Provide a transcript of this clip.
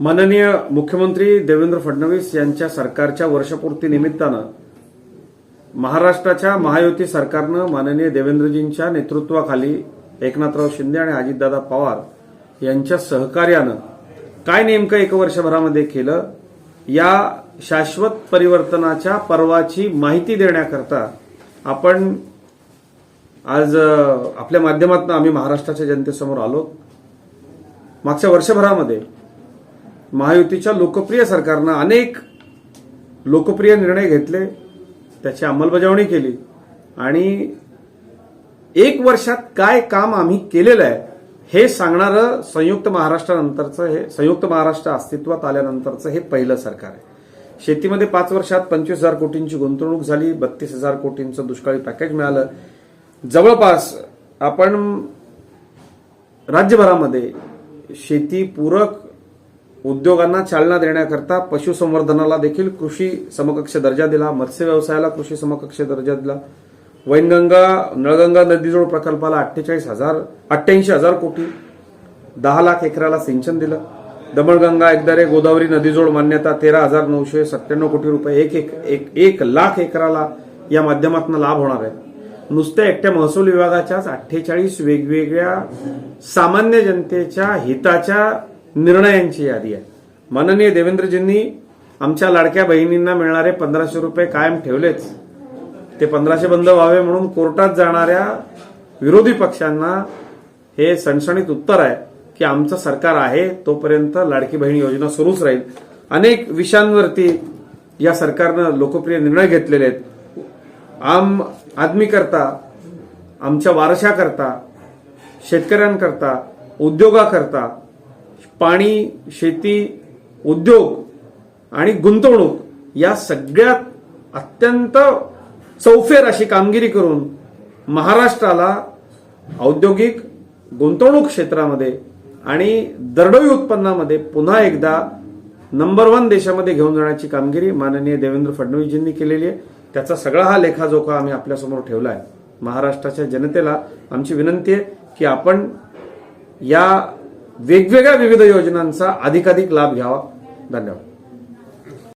माननीय मुख्यमंत्री देवेंद्र फडणवीस यांच्या सरकारच्या वर्षपूर्ती निमित्तानं महाराष्ट्राच्या महायुती सरकारनं माननीय देवेंद्रजींच्या नेतृत्वाखाली एकनाथराव शिंदे आणि अजितदादा पवार यांच्या सहकार्यानं काय नेमकं एक वर्षभरामध्ये केलं या शाश्वत परिवर्तनाच्या पर्वाची माहिती देण्याकरता आपण आज आपल्या माध्यमातून आम्ही महाराष्ट्राच्या जनतेसमोर आलो. मागच्या वर्षभरामध्ये महायुतीच्या लोकप्रिय सरकारनं अनेक लोकप्रिय निर्णय घेतले त्याची अंमलबजावणी केली. आणि एक वर्षात काय काम आम्ही केलेलं आहे हे सांगणारं संयुक्त महाराष्ट्रानंतरचं हे संयुक्त महाराष्ट्र अस्तित्वात आल्यानंतरचं हे पहिलं सरकार आहे. शेतीमध्ये पाच वर्षात पंचवीस हजार कोटींची गुंतवणूक झाली बत्तीस हजार कोटींचं दुष्काळी पॅकेज मिळालं. जवळपास आपण राज्यभरामध्ये शेतीपूरक उद्योगांना चालना देण्याकरता पशुसंवर्धनाला देखील कृषी समकक्ष दर्जा दिला मत्स्य व्यवसायाला कृषी समकक्ष दर्जा दिला. वैनगंगा नळगंगा नदीजोड प्रकल्पाला अठ्ठेचाळीस हजार अठ्ठ्याऐंशी हजार कोटी दहा लाख एकराला सिंचन दिलं. दमणगंगा एकदारे गोदावरी नदीजोड मान्यता तेरा हजार नऊशे सत्त्याण्णव कोटी रुपये एक एक एक एक लाख एकराला या माध्यमातून लाभ होणार आहे. नुसत्या एकट्या महसूल विभागाच्याच अठ्ठेचाळीस वेगवेगळ्या सामान्य जनतेच्या हिताच्या निर्णयांची यादी आहे. माननीय देवेंद्रजींनी आमच्या लाडक्या बहिणींना मिळणारे पंधराशे रुपये कायम ठेवलेच ते पंधराशे बंद व्हावे म्हणून कोर्टात जाणाऱ्या विरोधी पक्षांना हे सणसणीत उत्तर आहे की आमचं सरकार आहे तोपर्यंत लाडकी बहीण योजना सुरूच राहील. अनेक विषयांवरती या सरकारनं लोकप्रिय निर्णय घेतलेले आहेत. आम आदमी करता आमच्या वारशाकरता शेतकऱ्यांकरता उद्योगाकरता पाणी शेती उद्योग आणि गुंतवणूक या सगळ्यात अत्यंत चौफेर अशी कामगिरी करून महाराष्ट्राला औद्योगिक गुंतवणूक क्षेत्रामध्ये आणि दरडोई उत्पन्नामध्ये पुन्हा एकदा नंबर वन देशामध्ये घेऊन जाण्याची कामगिरी माननीय देवेंद्र फडणवीसजींनी केलेली आहे. त्याचा सगळा हा लेखाजोखा आम्ही आपल्यासमोर ठेवला आहे. महाराष्ट्राच्या जनतेला आमची विनंती आहे की आपण या वेगवेगळ्या विविध योजनांचा अधिकाधिक लाभ घ्यावा. धन्यवाद.